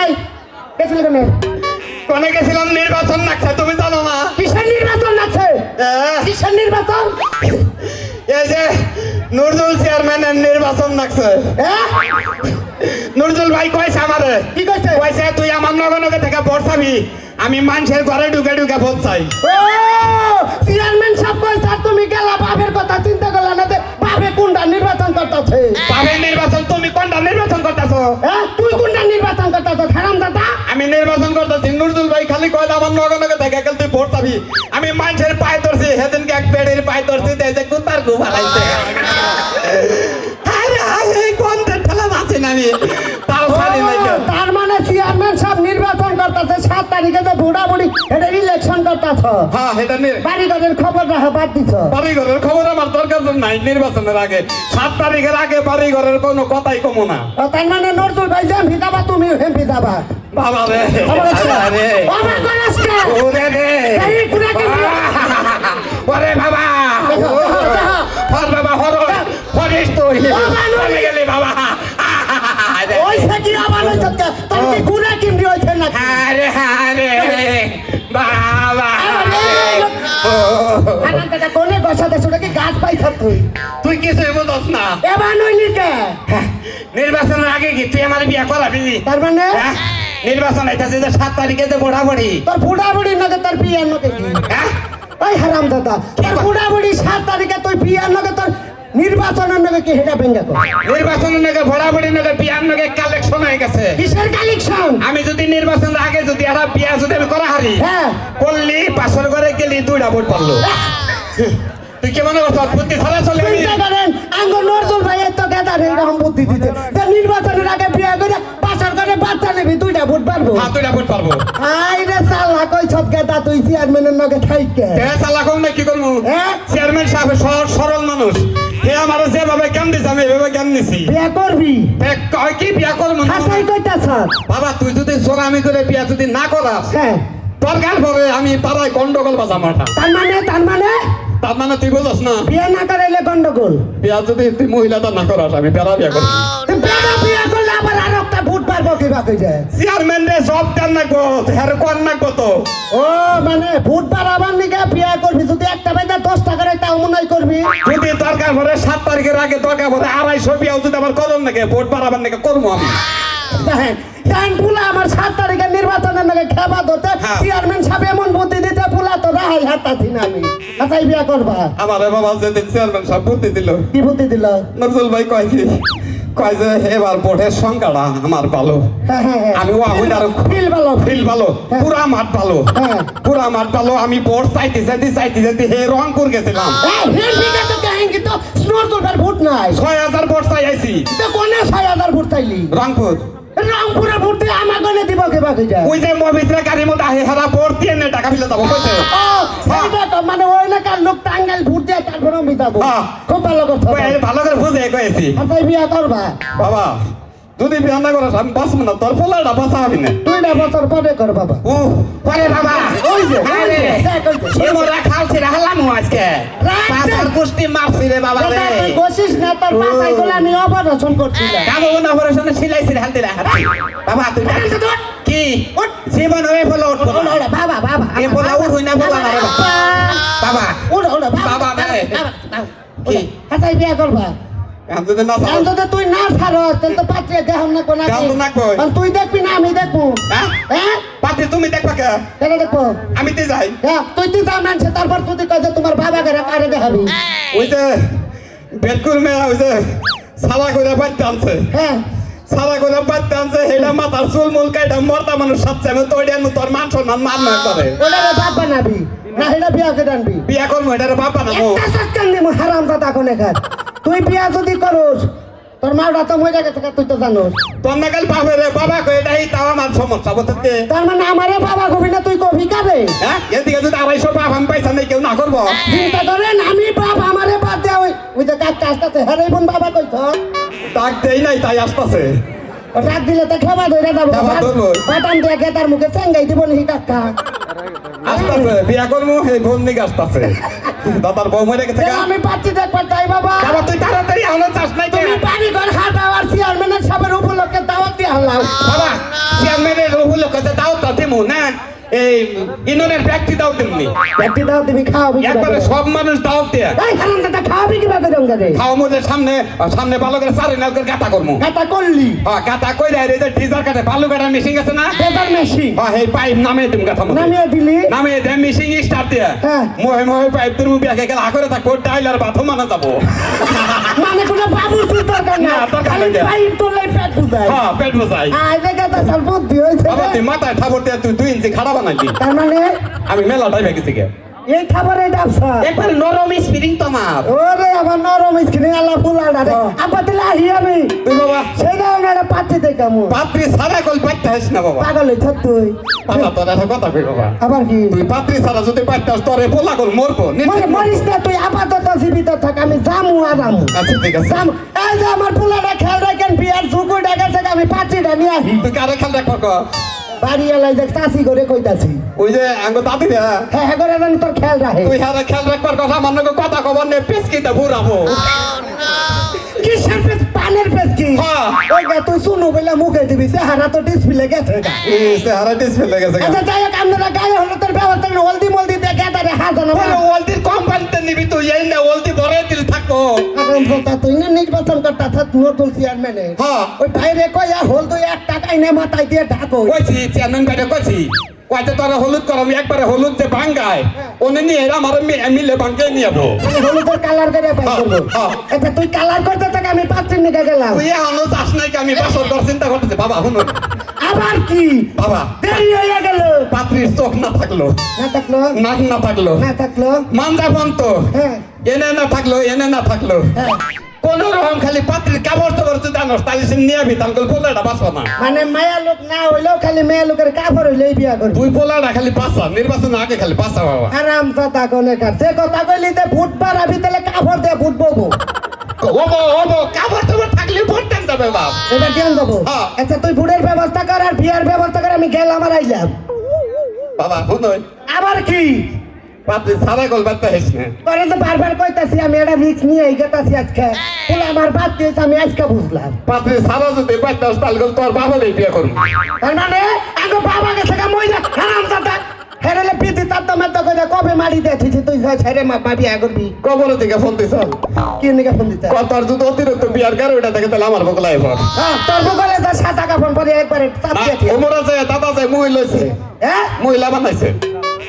এই গেছিল কেন কোনে গেছিলাম নির্বাচন নাকছে তুমি জানো না কিসের নির্বাচন কিসের নির্বাচন? এই যে নুরজুল চেয়ারম্যানের নির্বাচন নাকছে। নুরজুল ভাই কয়েছে আমারে কি কইছে? কয়েছে তুই আমার থেকে আমি মানুষের ঘরে ঢুকে ঢুকে ভোট চাই। চেয়ারম্যান সাহেব কইছে তুমি গেলা বাপের কথা চিন্তা করলা না বাপে কোনটা নির্বাচন করতেছে। পাবেন নির্বাচন তুমি কোনটা নির্বাচন করতেছো। হ্যাঁ তুই কোনটা নির্বাচন করতেছ হারাম দাদা আমি নির্বাচন করতেছি নুরজুল ভাই খালি কয় আমার নগে নগে থেকে গেল তুই ভোট চাবি আমি মানুষের পায়ে ধরছি সেদিনকে এক পেড়ের পায়ে ধরছি দেখছে কুতার গু ভালাইছে আরে আরে কোন ঠেলা আছে না আমি। তাও ছাড়ি নাই তার মানে চেয়ারম্যান সাহেব নির্বাচন করতেছে সাত তারিখে যে করতেছ হ্যাঁ এটা বাড়ি ঘরের খবর রাখা বাদ দিছ। বাড়ি ঘরের খবর আমার দরকার নাই নির্বাচনের আগে। সাত তারিখের আগে বাড়ি ঘরের কোনো কথাই কমো না। তার মানে নজরুল ভাই যে এমপি যাবা তুমি এমপি যাবা। বাবা রে? বাবা রে? ওরে রে? ওরে বাবা। হর বাবা হর তুই। গেলি বাবা। ওই কি কিনবি ওই ঠেলা আরে আরে বাবা কাছে কোনে গসাতে শুনে কি গাছ পাইছ তুই? তুই কিছুই বুঝস না? এবার নইলি কে? নির্বাচনের আগে কি তুই আমার বিয়া করাবি? তার মানে? হ্যাঁ? নির্বাচন আইতাছে যে সাত তারিখে যে বুড়া বুড়ি তোর বুড়া বুড়ি নগে তোর বিয়ার নগে কি হ্যাঁ? ওই হারাম দাদা তোর বুড়া বুড়ি সাত তারিখে তুই বিয়ার নগে তোর নির্বাচনের নাকি কি হেটা ভেঙ্গা কর নির্বাচনের নাকি ভড়াভড়ি ভুড়ি নাকি বিয়ার নাকি কালেকশন হয়ে গেছে। কিসের কালেকশন আমি যদি নির্বাচনের আগে যদি একটা বিয়া যদি আমি করা হারি হ্যাঁ। করলি পাশের ঘরে গেলি দুইটা ভোট পারল তুই কি মনে করছ বুদ্ধি ছাড়া চলে আঙ্গুর চিন্তা করেন আঙ্গ নজরুল ভাই এত গেদার এরকম বুদ্ধি দিতে নির্বাচনের আগে বিয়া করে পাশের করে বাচ্চা নেবি ভোট পারব? হ্যাঁ ভোট পারব। আই রে সালা কই সব তুই চেয়ারম্যানের নগে থাইকে? কম না কি করব? চেয়ারম্যান সাহেব সরল মানুষ। হে আমার যেভাবে জ্ঞান দিছে আমি এভাবে জ্ঞান নিছি। বিয়া করবি? কয় কি বিয়া করব? না? হাসাই কইতাছ? বাবা তুই যদি জোরামি করে বিয়া যদি না করাস হ্যাঁ তোর গাল পরে আমি পাড়ায় গন্ডগোল বাজাম মাঠা তার মানে তার মানে? তার মানে তুই বুঝস না? বিয়া না করাইলে গন্ডগোল। বিয়া যদি তুই মহিলাটা না করাস আমি বেড়া বিয়া করব। বিয়া বাকি যায়। চেয়ারম্যান রে সব দেন না গো হের কোন না গো তো। ও মানে ভোট পারাবার নিকে বিয়া করবি যদি একটা বাইদা দশ টাকা রে তাও মনে করবি। যদি দরকার পড়ে সাত তারিখের আগে দরকার পড়ে আড়াইশো বিয়াও যদি আমার কদম নাকি ভোট বাড়াবার নাকি করব আমি। দেখেন আমার সাত তারিখের নির্বাচনের নাকি খেবা ধরতে হ্যাঁ। চেয়ারম্যান সাহেব এমন বুদ্ধি দিতে ফুলা তো রাহাই হাতাছি না আমি। হাতাই বিয়া করবা? আমার বাবা যেদিন চেয়ারম্যান সব বুদ্ধি দিল। কি বুদ্ধি দিল? নজরুল ভাই কয় কি? কয় যে এবার ভোটের সংখ্যাটা আমার ভালো হ্যাঁ হ্যাঁ হ্যাঁ। আমি ওয়াহুল আর ফিল ভালো ফিল। ভালো। পুরা মাঠ ভালো। পুরা মাঠ ভালো আমি বোর্ড চাইতে চাইতে চাইতে চাইতে হে রংপুর গেছিলাম। আছে, কিন্তু স্নোর তোলবার ভোট নাই। ছয় হাজার ভোট চাই আইছি। তো কোনে ছয় হাজার ভোট চাইলি? রংপুর। রংপুরে ভোট দিয়ে আমার গনে দিব কে বাকি যায়? ওই যে মবিসরা গাড়ির মধ্যে আহে হারা ভোট দিয়ে নে টাকা ফেলে যাব কইছে। সেইটা তো মানে ওই এলাকার লোক টাঙ্গাইল ভোট দিয়ে তারপরে আমি যাব। হ্যাঁ। খুব ভালো কথা। ভালো করে বুঝে কইছি। আচ্ছা বিয়া করবা? বাবা। যদি বিয়া না করাস আমি বাঁচবো না তোর পোলাটা বাঁচা হবি না দুইটা বছর পরে কর বাবা। ও পরে বাবা। ওই যে, আরে, যে, দেখ, ওই যে। এ মোরা খালছি রে হালাম আজকে। পাঁচর। কুস্তি মারছি রে বাবা রে। তুই বসিস না তোর মাথায়গুলা নিয়ে অপারেশন করছিল কামো না অপারেশনে সিলাইছি রে হালতে রে বাবা তুই। কি? উঠ। জীবন হয়ে ওলা, না। বাবা বাবা এ বলা উঠুই না না বাবা। বাবা। বাবা, বাবা, কি? হাতাই বিয়া করবা? তুই না ছাড়স তাহলে তো পাত্রে দেখাম না কোন তো। তুই দেখবি না আমি দেখব। হ্যাঁ? হ্যাঁ? তুমি দেখবা কে? কেন দেখব? আমি তো যাই। হ্যাঁ তুই তুই যা মানছে তারপর তুই তুই কইছে তোমার বাবা করে কারে দেখাবি। ওই যে বেলকুল মেয়া ওই যে সালা করে বাড়তে আনছে। হ্যাঁ। সারা করে আনছে হেলা মাথার চুল মুল কাইটা মরতা মানুষ সাথে আমি তো ওইটা তোর মান সম্মান মান না করে ওটা বাপ বানাবি না এটা বিয়া করে আনবি বিয়া করব এটার বাবা না একটা হারাম জাতা কোনে কাজ তুই বিয়া যদি করস তোর মাটা তো মরে গেছে তুই তো জানোস। তোর নাকাল বাবা রে বাবা কই এটাই তাও আমার সমস্যা বলতে তার মানে আমারে বাবা কবি না তুই কবি কারে? হ্যাঁ? এদিকে যদি আড়াইশো বাপ আমি পয়সা নেই কেউ না করব? চিন্তা করেন আমি বাপ আমারে বাদ দেওয়া ওই ওই যে কাজটা আসতেছে হ্যাঁ বোন বাবা কইছ ডাক দেই নাই তাই আসতেছে। রাত দিলে তো খাবার ধরে যাব। বাটাম দিয়ে গেতার মুখে চেঙ্গাই দিব নি কাকা আসতেছে বিয়া করব সেই বোন নিকে আসতেছে। দাদার বউ মরে গেছে। আমি পাচ্ছি দেখবার তাই বাবা বাবা তুই তাড়াতাড়ি আনো চাস নাই? তুমি বাড়ি ঘর হাট আওয়ার চেয়ারম্যানের সবের উপলক্ষে দাওয়াত দিয়ে আনলাম বাবা চেয়ারম্যানের উপলক্ষে দাওয়াত দিমু না এই ইনোনের ফ্যাক্টরি দাও দিমনি। একটি দাও তুমি খাওয়াবি একবারে সব মানুষ দাও দিয়ে এই হারাম দাদা খাওয়াবি কি বাবা রঙ্গা রে? খাওয়া মধ্যে সামনে সামনে ভালো করে সারি নাল করে গাতা করমু। কাটা করলি? হ্যাঁ গাতা কই রে এই যে কাটে মেশিন আছে না? মেশি হ্যাঁ এই পাইপ নামে দিলি? নামে দে মেশিন স্টার্ট দিয়ে হ্যাঁ। মোহে মোহে পাইপ গেলে মানা যাব। মানে কোনো বাবু তুই দরকার না না, দরকার খালি নাই। পাইপ তোলে পেট বুঝাই হ্যাঁ পেট তো বুদ্ধি হয়েছে বাবা তুই মাথায় ঠাবর দিয়ে তুই দুই ইঞ্চি খারাপ বানাইলি তার মানে আমি মেলাটাই ভেগেছি গে। এই খাবারের ব্যবসা একবার নরম স্পিরিং তোমার। ওরে আমার নরম স্কিনে আল্লাহ ফুলাডা রে। আব্বা দিলে আহি আমি। তুই বাবা। সেটা ওনারা পাচ্ছে দেখ কেমন পাত্রী সারা কল পাইতে হাস না বাবা। পাগল হয়েছ তুই। বাবা তোর একটা কথা কই বাবা। আবার কি? তুই পাত্রী সারা যদি পাইতে হাস তোরে পোলা কল মরবো। মরবো। মরিস না তুই আপাতত জীবিত থাক আমি জামু আরামু আচ্ছা ঠিক আছে। জামু এই যে আমার ফুলাডা খেয়াল রাখেন বিয়ার ঝুঁকু ডাকা আমি পাত্রীটা নিয়ে আহি তুই কারে খেল রাখব? বাড়ি এলাই দেখ চাষি করে কইতাছি। ওই যে আঙ্গ দাদি রে হ্যাঁ হ্যাঁ করে তোর খেয়াল রাখে। তুই হারে খেল রাখবার কথা আমার নাকি কথা খবর নে পেসকিতে ঘুরাবো কিসের পেস পানের পেস কি হ্যাঁ। ওই গা তুই শুনো বলে মুখে দিবি সে হারা তো ডিসপ্লে গেছে সে হারা ডিসপ্লে গেছে আচ্ছা যাই হোক আপনারা গায়ে হলো তোর ব্যবস্থা হলদি মলদি দেখে তারে হাজানো বলে কোম্পানিতে নিবি তুই এই না ওলদি ভরে দিল থাকো তুই না নির্বাচন করতা থাক নতুন চেয়ারম্যানে হ্যাঁ। ওই বাইরে কইয়া হল তুই এক টাকাই নে মাথায় দিয়ে ঢাকো। কইছি চেয়ারম্যান বাইরে কইছি। কইতে তোরা হলুদ করম একবারে হলুদ যে ভাঙ্গায় ওনে নিয়ে এরা আমার মিলে ভাঙ্গে নিয়ে যাব। হলুদের কালার করে হ্যাঁ, হ্যাঁ। আচ্ছা তুই কালার করতে থাক আমি পাত্রের নিকে গেলাম। তুই এখনও যাস নাই আমি বাসর ঘর চিন্তা করতেছি। বাবা শুনো। আবার কি? বাবা। দেরি হয়ে গেল। পাত্রীর চোখ না থাকল। না থাকল? নাক না থাকল। না থাকল? মাঞ্জা বন্ত হ্যাঁ। এনে না থাকল এনে না থাকল। হ্যাঁ। কোন রকম খালি পাত্রীর কাপড় চোপড় যদি আনস তাহলে সে নিয়ে আবি তাহলে পোলাটা বাঁচবো না। মানে মায়া লোক না হইলেও খালি মেয়ে লোকের কাপড় হইলেই বিয়া করবি। তুই পোলাটা খালি বাঁচা নির্বাচন আগে খালি বাঁচা বাবা। আরাম কথা কোনে যে কথা কইলি যে ভোট বাড়াবি তাহলে কাপড় দিয়ে ভোট ববো ওবো ওবো কাপড় চোপড় থাকলে ভোট দেন যাবে বাপ। এবার কেন দেবো? হ্যাঁ। আচ্ছা তুই ভোটের ব্যবস্থা কর আর বিয়ার ব্যবস্থা কর আমি গেলাম আর আইলাম। বাবা আবার কি? পাত্রী সারা গল বার্তা হেস পরে তো বারবার কইতাছি আমি একটা রিক্স নিয়ে এই গেতাছি আজকে। বলে আমার দিয়েছে আমি আজকে বুঝলাম। সারা যদি বার্তা তোর বাবা নেই বিয়ে তার মানে? আগে বাবা গেছে হেরেলে পিতি তার তো মেতো কইরা কবে মারি দিয়েছিস তুই? ছেড়ে মা বিয়া করবি। কবর থেকে ফোন দিছ? কি নিকে ফোন দিতে? তোর যদি অতিরিক্ত বিয়ার কারও থেকে তাহলে আমার বকলাই হ্যাঁ তোর বগলে তো পরে একবারে তাপ দিয়েছি ওমর আছে দাদা আছে মহিলা আছে হ্যাঁ? মহিলা বানাইছে।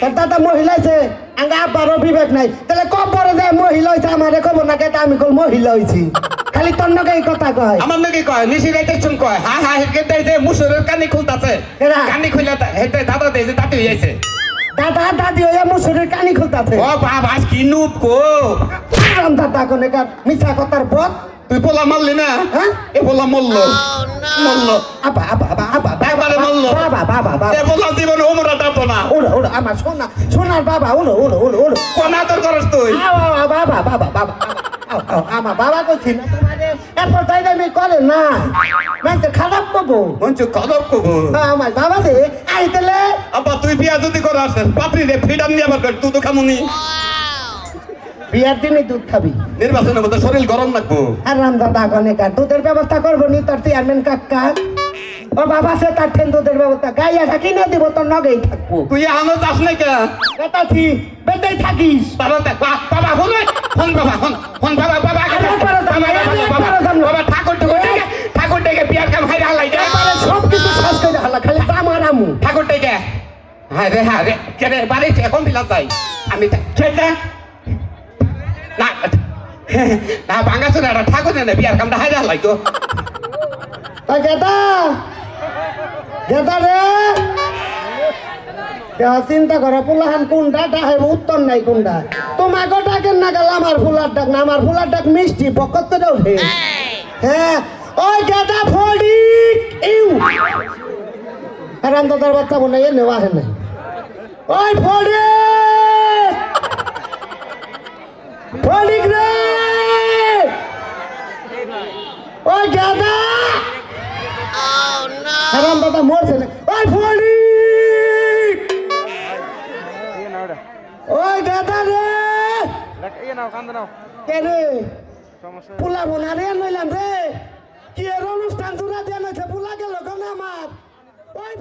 তোর দাদা মহিলা আছে আঙ্গা আব্বারও বিবেক নাই। তাহলে কব পরে যায় মহিলা হয়েছে আমারে কব না কেটা আমি কল মহিলা হয়েছি খালি তোর নকে কথা কয়। আমার নাকি কয় নিশি রাইতে চুন কয়। হা হা দেয় যে মুসুরের কানি খুলতাছে। কানি খুলে হেতে দাদা দেয় যে তাতে হইছে দাদা দাদি হইয়া মুসুরের কানি খুলতাছে। ও বাবা কি নুপ কো রাম দাদা কোনে কার মিছা কথার পথ তুই পোলা মারলি না? হ্যাঁ? এ পোলা মরল মরল আবা আবা আবা আবা একবারে বলল। বাবা বাবা বাবা এ পোলা জীবন ওমরা ডাবো না। ওলো ওলো আমার সোনা সোনার বাবা ওলো ওলো ওলো ওলো কোনা তোর করস তুই? আও, বাবা বাবা বাবা। আমার বাবা কইছি না তোমারে এরপর তাই আমি করে না। মানে খারাপ মঞ্চু কবু আমার বাবা দে আইতেলে আব্বা তুই বিয়া যদি রে ফ্রিডম নিয়ে আবার তুই তো খামুনি। বিয়ার দিনে দুধ খাবি। নির্বাচনের মধ্যে শরীর গরম রাখব আর রাম দাদা গনে কার দুধের ব্যবস্থা করব নি তোর চেয়ারম্যান কাকা। ও বাবা সে তার ঠেন দুধের ব্যবস্থা গাইয়া থাকি না দিব তোর নগেই থাকব তুই এখনও যাস নাই কে বেতাছি বেতাই থাকিস বাবা বাবা হন হন বাবা হন হন বাবা বাবা বাবা, না, না। ঠাকুর ঠাকুর ডেকে ঠাকুর ডেকে বিয়ার কাম হাইরা হালাই দে সব কিছু শ্বাস করে হালা খালি আমার আমু ঠাকুর ডেকে হ্যাঁ রে হ্যাঁ রে কে রে বাড়ি এখন বিলাস যাই আমি খেতে না না শুনে একটা ঠাকুর নেই বিয়ার কামটা হাইরা হালাই তো তাই গেদা গেদা রে দেহ চিন্তা করো পুলাহান কোনটা ডাহে উত্তর নাই কোনটা তোমাকে ডাকেন না গেল আমার ফুলার ডাক না, আমার ফুলার ডাক মিষ্টি পকত তো উঠে হ্যাঁ ওই গেদা ফড়ি ইউ। আরাম দাদার বাচ্চা মনে হয় নেওয়া নাই। ওই ফড়ি ফড়িক রে! ওই গেদা! হারাম দাদা মরছে। ওই ফড়ি ওই দাদা রে! নাও কান্দে নাও কে রে? সমস্যা পোলা বোনা নইলাম রে। কি অনুষ্ঠান জোড়া দিয়ে নইছে পোলা গেল কেন ওই